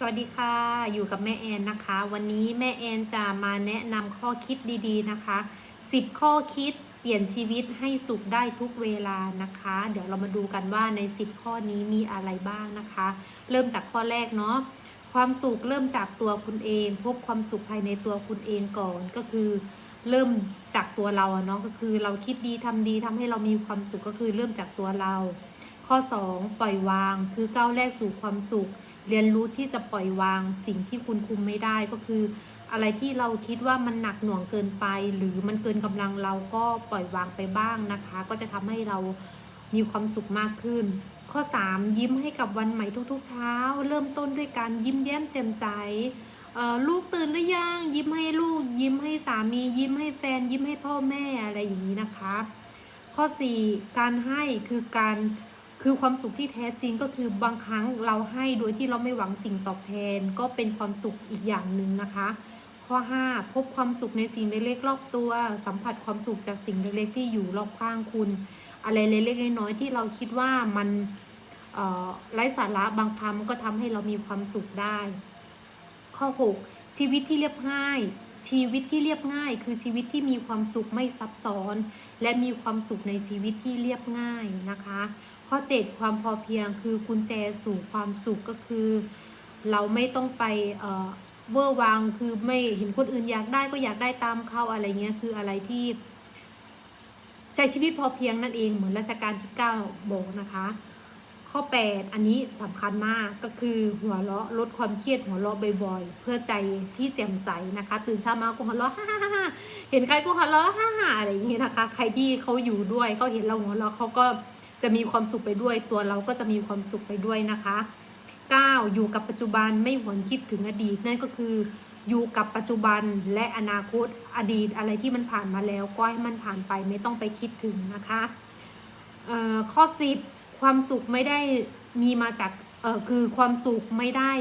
สวัสดีค่ะ อยู่กับแม่แอนนะคะ วันนี้แม่แอนจะมาแนะนำข้อคิดดีๆนะคะ 10 ข้อคิดเปลี่ยนชีวิตให้สุขได้ทุกเวลานะคะ เดี๋ยวเรามาดูกันว่าใน 10 ข้อนี้มีอะไรบ้างนะคะ เริ่มจากข้อแรกเนาะความสุขเริ่มจากตัวคุณเอง พบความสุขภายในตัวคุณเองก่อนก็คือ เริ่มจากตัวเราเนาะก็คือเราคิดดีทำดีทำให้เรามีความสุขก็คือเริ่มจากตัวเรา ข้อ 2 ปล่อยวางคือก้าวแรกสู่ความสุข เรียนรู้ที่จะปล่อยวางสิ่งที่คุณคุมไม่ได้ก็คือ อะไรที่เราคิดว่ามันหนักหน่วงเกินไป หรือมันเกินกำลังเราก็ปล่อยวางไปบ้างนะคะ ก็จะทำให้เรามีความสุขมากขึ้น ข้อ 3 ยิ้มให้กับวันใหม่ทุกๆ เช้า เริ่มต้นด้วยการยิ้มแย้มแจ่มใสลูกตื่นหรือยังยิ้มให้ลูก ยิ้มให้สามี ยิ้มให้แฟน ยิ้มให้พ่อแม่อะไรอย่างนี้นะคะ ข้อ 4 การให้คือการ คือความสุขที่แท้จริงก็คือบางครั้งเราให้โดยที่เราไม่หวังสิ่งตอบแทน ก็เป็นความสุขอีกอย่างหนึ่งนะคะ ข้อ 5 พบความสุขในสิ่งเล็กๆรอบตัว สัมผัสความสุขจากสิ่งเล็กๆที่อยู่รอบข้างคุณ อะไรเล็กๆน้อยๆที่เราคิดว่ามันไร้สาระบางครั้งก็ทำให้เรามีความสุขได้ ข้อ 6 ชีวิตที่เรียบง่าย ชีวิตที่เรียบง่าย คือชีวิตที่มีความสุขไม่ซับซ้อน และมีความสุขในชีวิตที่เรียบง่ายนะคะ ข้อ 7 ความพอเพียงคือกุญแจสู่ความสุขก็คือ เราไม่ต้องไปเวอร์วังคือไม่เห็นคนอื่นอยากได้ก็อยากได้ตามเขาอะไรเงี้ยคืออะไรที่ใช้ชีวิตพอเพียงนั่นเองเหมือนรัชกาลที่ 9 บอกนะคะ ข้อ 8 อันนี้สำคัญมากก็คือหัวเราะลดความเครียดหัวเราะบ่อยๆ เพื่อใจที่แจ่มใสนะคะ ตื่นเช้ามาก็หัวเราะฮ่าฮ่าฮ่าเห็นใครก็หัวเราะฮ่าฮ่าอะไรอย่างนี้นะคะ ใครที่เขาอยู่ด้วยเขาเห็นเราหัวเราะเขาก็จะมีความสุขไปด้วย ตัวเราก็จะมีความสุขไปด้วยนะคะ 9. อยู่กับปัจจุบันไม่หวนคิดถึงอดีตนั่นก็คืออยู่กับปัจจุบันและอนาคตอดีตอะไรที่มันผ่านมาแล้วก็ให้มันผ่านไปไม่ต้องไปคิดถึงนะคะข้อสิบ ความสุขไม่ได้มีมาจากเออคือความสุขไม่ได้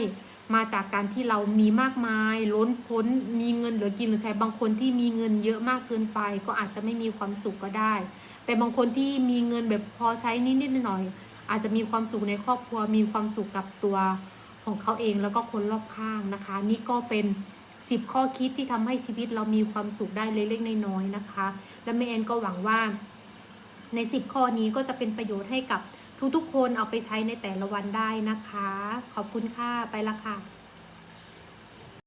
มาจากการที่เรามีมากมาย ล้นพ้นมีเงินเหลือกินเหลือใช้บางคนที่มีเงินเยอะมากเกินไป ก็อาจจะไม่มีความสุขก็ได้ แต่บางคนที่มีเงินแบบพอใช้นิดๆหน่อยๆอาจจะมีความสุขในครอบครัว มีความสุขกับตัวของเขาเองแล้วก็คนรอบข้างนะคะ นี่ก็เป็น 10 ข้อคิดที่ทำให้ชีวิตเรามีความสุขได้เล็กๆน้อยๆนะคะ และแม่แอนก็หวังว่าใน 10 ข้อนี้ก็จะเป็นประโยชน์ให้กับ ทุกๆ คนเอาไปใช้ในแต่ละวันได้นะคะ ขอบคุณค่ะ ไปละค่ะ